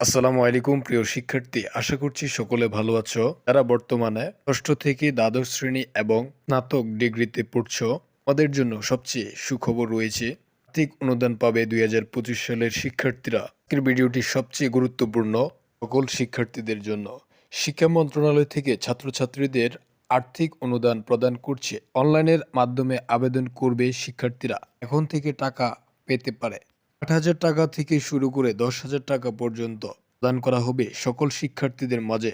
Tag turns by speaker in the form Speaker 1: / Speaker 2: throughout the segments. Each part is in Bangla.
Speaker 1: আসসালামু আলাইকুম, প্রিয় শিক্ষার্থী। আশা করছি সকলে ভালো আছো। যারা বর্তমানে ষষ্ঠ থেকে দ্বাদশ শ্রেণি এবং স্নাতক ডিগ্রিতে পড়ছো আমাদের জন্য সবচেয়ে সুখবর রয়েছে আর্থিক অনুদান পাবে দু হাজার পঁচিশ সালের শিক্ষার্থীরা। ভিডিওটি সবচেয়ে গুরুত্বপূর্ণ সকল শিক্ষার্থীদের জন্য। শিক্ষা মন্ত্রণালয় থেকে ছাত্রছাত্রীদের আর্থিক অনুদান প্রদান করছে। অনলাইনের মাধ্যমে আবেদন করবে শিক্ষার্থীরা। এখন থেকে টাকা পেতে পারে। আট হাজার টাকা থেকে শুরু করে দশ হাজার টাকা পর্যন্ত প্রদান করা হবে সকল শিক্ষার্থীদের মাঝে।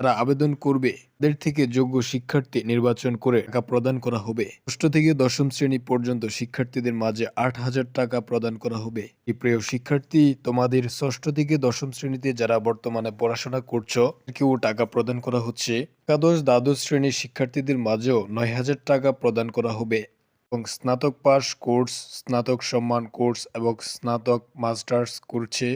Speaker 1: তারা আবেদন করবে, তাদের থেকে যোগ্য শিক্ষার্থী নির্বাচন করে টাকা প্রদান করা হবে। ষষ্ঠ থেকে দশম শ্রেণি পর্যন্ত শিক্ষার্থীদের মাঝে আট হাজার টাকা প্রদান করা হবে। এই প্রিয় শিক্ষার্থী, তোমাদের ষষ্ঠ থেকে দশম শ্রেণীতে যারা বর্তমানে পড়াশোনা করছ কেউ টাকা প্রদান করা হচ্ছে। একাদশ, দ্বাদশ শ্রেণির শিক্ষার্থীদের মাঝেও নয় হাজার টাকা প্রদান করা হবে। এবং স্নাতক পাস কোর্স, স্নাতক সম্মান কোর্স এবং স্নাতক মাস্টার্স করছে।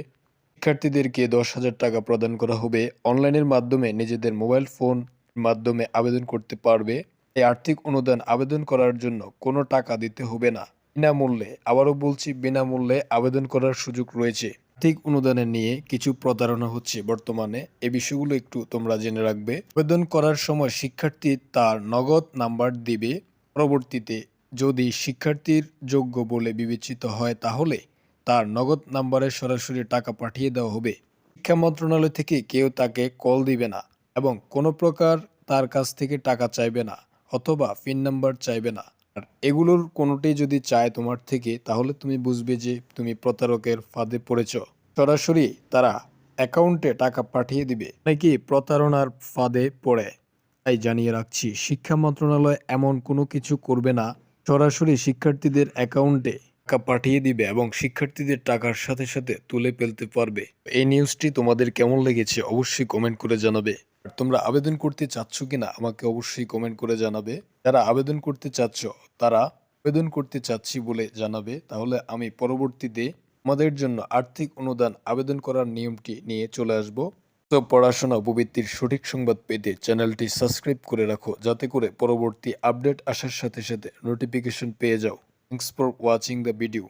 Speaker 1: শিক্ষার্থীদেরকে দশ হাজার টাকা প্রদান করা হবে। অনলাইনের মাধ্যমে নিজেদের মোবাইল ফোন মাধ্যমে আবেদন করতে পারবে। এই আর্থিক অনুদান আবেদন করার জন্য কোনো টাকা দিতে হবে না। বিনামূল্যে, আবারও বলছি, বিনামূল্যে আবেদন করার সুযোগ রয়েছে। আর্থিক অনুদানের নিয়ে কিছু প্রতারণা হচ্ছে বর্তমানে। এ বিষয়গুলো একটু তোমরা জেনে রাখবে। আবেদন করার সময় শিক্ষার্থী তার নগদ নাম্বার দিবে। পরবর্তীতে যদি শিক্ষার্থীর যোগ্য বলে বিবেচিত হয় তাহলে তার নগদ নাম্বারে সরাসরি টাকা পাঠিয়ে দেওয়া হবে। শিক্ষা মন্ত্রণালয় থেকে কেউ তাকে কল দিবে না এবং কোনো প্রকার তার কাছ থেকে টাকা চাইবে না অথবা পিন নাম্বার চাইবে না। আর এগুলোর কোনোটি যদি চায় তোমার থেকে, তাহলে তুমি বুঝবে যে তুমি প্রতারকের ফাঁদে পড়েছ। সরাসরি তারা অ্যাকাউন্টে টাকা পাঠিয়ে দিবে। নাকি প্রতারণার ফাঁদে পড়ে? তাই জানিয়ে রাখছি, শিক্ষা মন্ত্রণালয় এমন কোনো কিছু করবে না সরাসরি শিক্ষার্থীদের অ্যাকাউন্টে টাকা পাঠিয়ে দিবে এবং শিক্ষার্থীদের টাকার সাথে সাথে তুলে ফেলতে পারবে। এই নিউজটি তোমাদের কেমন লেগেছে অবশ্যই কমেন্ট করে জানাবে। আর তোমরা আবেদন করতে চাচ্ছ কিনা আমাকে অবশ্যই কমেন্ট করে জানাবে। যারা আবেদন করতে চাচ্ছ, তারা আবেদন করতে চাচ্ছি বলে জানাবে। তাহলে আমি পরবর্তীতে আমাদের জন্য আর্থিক অনুদান আবেদন করার নিয়মটি নিয়ে চলে আসব। তো পড়াশোনা উপবৃত্তির সঠিক সংবাদ পেতে চ্যানেলটি সাবস্ক্রাইব করে রাখো। যাতে করে পরবর্তী আপডেট আসার সাথে সাথে নোটিফিকেশন পেয়ে যাও। Thanks for watching the video